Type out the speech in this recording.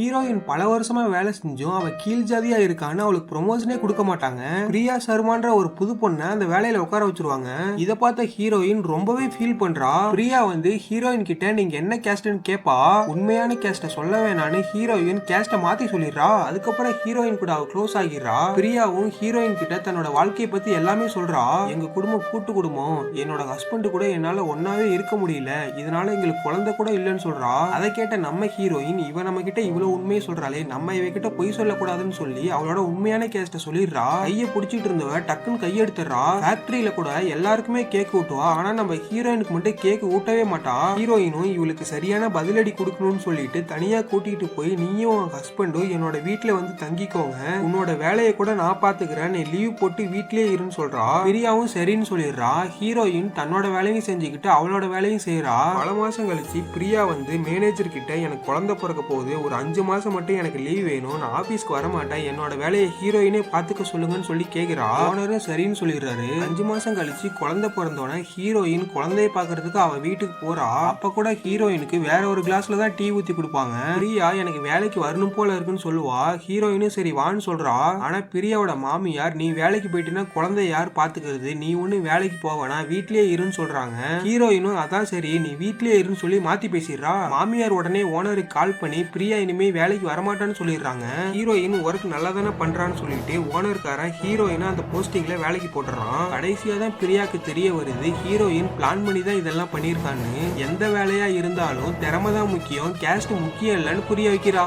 Heroine பல வருஷமா வேலை செஞ்சும் அவ கீழ் ஜாதியா இருக்கான்னு அவளுக்கு ப்ரொமோஷனே கொடுக்க மாட்டாங்க. பிரியா சர்மான்ற ஒரு புது பொண்ணை அந்த வேலையில உட்கார வச்சிருவாங்க. இத பார்த்த ஹீரோயின் ரொம்பவே ஃபீல் பண்றா. பிரியா வந்து ஹீரோயின் கிட்ட நீங்க என்ன கேஸ்ட்னு கேப்பா? உண்மையான கேஸ்ட சொல்ல வேணான்னு ஹீரோயின் கேஸ்ட மாத்தி சொல்லிடுறா. அதுக்கப்புறம் ஹீரோயின் கூட அவ க்ளோஸ் ஆகிடுறா. பிரியாவும் ஹீரோயின் கிட்ட தன்னோட வாழ்க்கையை பத்தி எல்லாமே சொல்றா. எங்க குடும்பம் கூட்டு குடும்பம். என்னோட ஹஸ்பண்ட் கூட என்னால ஒன்னாவே இருக்க முடியல. இதனால எங்களுக்கு குழந்தை கூட இல்லைன்னு சொல்றா. அதை கேட்ட நம்ம ஹீரோயின் இவ நம்ம கிட்ட இவ்வளவு உண்மையை சொல்றாளே. நம்ம இவைக்கிட்ட பொய் சொல்லக்கூடாதுன்னு சொல்லி அவளோட உண்மையான கேஸ்ட்டை சொல்லிடுறா கையை பிடிச்சிட்டு இருந்தவ டக்குன்னு கையெடுத்துறா ஃபேக்டரியில கூட எல்லாருக்குமே கேக் ஊட்டுவா. ஆனா நம்ம ஹீரோயினுக்கு மட்டும் கேக் ஊட்டவே மாட்டா. ஹீரோயினும் இவளுக்கு சரியான பதிலடி கொடுக்கணும்னு சொல்லிட்டு தனியா கூட்டிட்டு போய் நீயும் உன் ஹஸ்பண்டும் என்னோட வீட்டில் வந்து தங்கிக்கோங்க. உன்னோட வேலையை கூட நான் பாத்துக்கிறேன். நீ லீவ் போட்டு வீட்லயே இருன்னு சொல்றா. பிரியாவும் சரின்னு சொல்லிடுறா. ஹீரோயின் தன்னோட வேலையும் செஞ்சுக்கிட்டு அவளோட வேலையும் செய்யறா பல மாசம் கழிச்சு பிரியா வந்து மேனேஜர் கிட்ட எனக்கு குழந்தை பிறக்க போகுது. ஒரு அஞ்சு அஞ்சு மாதம் மட்டும் எனக்கு லீவ் வேணும். நான் ஆஃபீஸ்க்கு வர மாட்டேன் என்னோட வேலையை ஹீரோயினே பார்த்துக்க சொல்லுங்கன்னு சொல்லி கேட்குறா ஓனரும் சரின்னு சொல்லிடுறாரு. அஞ்சு மாதம் கழிச்சு குழந்தை பிறந்தோடனே ஹீரோயின் குழந்தைய பார்க்கறதுக்கு அவள் வீட்டுக்கு போறா. அப்போ கூட ஹீரோயினுக்கு வேற ஒரு கிளாஸ்ல தான் டீ ஊற்றி கொடுப்பாங்க. பிரியா எனக்கு வேலைக்கு வரணும் போல இருக்குன்னு சொல்லுவா. ஹீரோயினும் சரி வான்னு சொல்றா. ஆனா பிரியாவோட மாமியார் நீ வேலைக்கு போயிட்டுனா குழந்தைய யார் பாத்துக்கிறது நீ ஒண்ணு வேலைக்கு போவேனா வீட்லயே இருன்னு சொல்றாங்க. ஹீரோயினும் அதான் சரி. நீ வீட்லயே இருன்னு சொல்லி மாத்தி பேசிடுறா. மாமியார் உடனே ஓனருக்கு கால் பண்ணி பிரியா இனிமே வேலைக்கு வரமாட்டான்னு சொல்லிடுறாங்க. ஹீரோயின் ஒர்க் நல்லா தானே பண்றான்னு சொல்லிட்டு ஓனர்காரன் ஹீரோயினை அந்த போஸ்டிங்ல வேலைக்கு போட்டுறான். கடைசியா தான் பிரியாக்கு தெரிய வருது ஹீரோயின் பிளான் பண்ணி தான் இதெல்லாம் பண்ணியிருக்கான்னு. எந்த வேலையா இருந்தாலும் திறமை தான் முக்கியம் கேஸ்ட் முக்கியம் இல்லைன்னு புரிய வைக்கிறா.